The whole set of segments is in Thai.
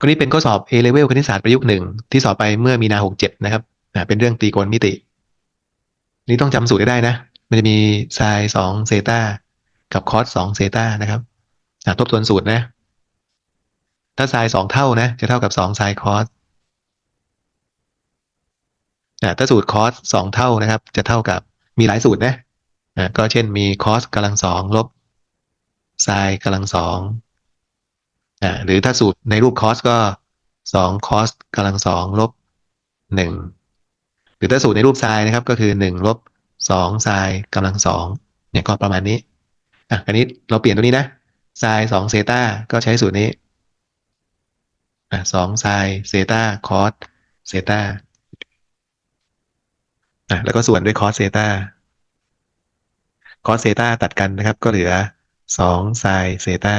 ข้อนี้เป็นข้อสอบ A level คณิตศาสตร์ประยุกต์หนึ่งที่สอบไปเมื่อมีนาหกเจ็ดนะครับเป็นเรื่องตรีโกณมิติ นี่ต้องจำสูตรให้ได้นะ มันจะมีไซน์สองเซตากับคอสสองเซตานะครับทบทวนสูตรนะ ถ้าไซน์สองเท่านะ จะเท่ากับสองไซน์คอสถ้าสูตรคอสสองเท่านะครับ จะเท่ากับมีหลายสูตรนะก็เช่นมีคอสกำลังสองลบไซน์กำลังสอง หรือถ้าสูตรในรูปคอสก็สองคอสกำลังสองลบหนึ่งหรือถ้าสูตรในรูปไซน์นะครับ ก็คือหนึ่งลบสองไซน์กำลังสองเนี่ยก็ประมาณนี้อะอันนี้เราเปลี่ยนตัวนี้นะไซน์สองเซตาก็ใช้สูตรนี้อะสองไซน์เซตาคอสเซตาอะแล้วก็ส่วนด้วยคอสเซตาคอสเซตาตัดกันนะครับ ก็เหลือสองไซน์เซตา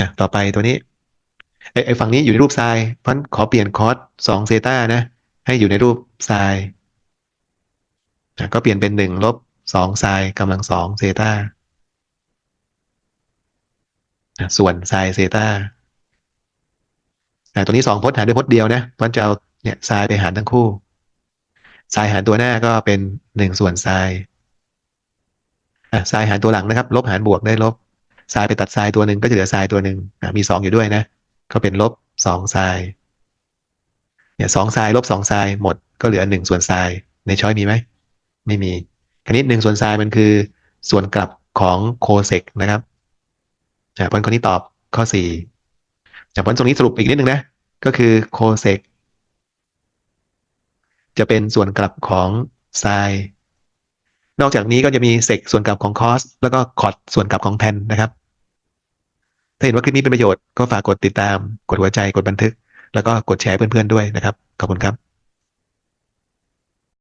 อะต่อไปตัวนี้ไอ้ไอฝั่งนี้อยู่ในรูปไซน์เพราะนั้นขอเปลี่ยนคอสสองเซตานะ ให้อยู่ในรูปไซน์อะก็เปลี่ยนเป็นหนึ่งลบสองไซน์กำลังสองเซตาส่วนไซน์เซตาอ่ตัวนี้สองพจน์หารด้วยพจน์เดียวนะเพราะฉะนั้นจะเอาเนี่ยไซน์ไปหารทั้งคู่ไซน์หารตัวหน้าก็เป็นหนึ่งส่วนไซน์อะไซน์หารตัวหลังนะครับ ลบหารบวกได้ลบ ไซน์ไปตัดไซน์ตัวหนึ่งก็จะเหลือไซน์ตัวหนึ่งมีสองอยู่ด้วยนะ ก็เป็นลบสองไซน์เนี่ยสองไซน์ลบสองไซน์หมดก็เหลือหนึ่งส่วนไซน์ในช้อยมีไหมไม่มีคณิตหนึ่งส่วนไซน์มันคือ ส่วนกลับของโคเซกนะครับอ่าผลคนนี้ตอบข้อสี่จากผลตรงนี้สรุปอีกนิดหนึ่งนะ ก็คือโคเซกจะเป็นส่วนกลับของไซน์ นอกจากนี้ก็จะมีเซกส่วนกลับของคอสแล้วก็คอดส่วนกลับของแทนนะครับ ถ้าเห็นว่าคลิปนี้เป็นประโยชน์ก็ฝากกดติดตาม กดหัวใจ กดบันทึก แล้วก็กดแชร์เพื่อนๆด้วยนะครับ ขอบคุณครับ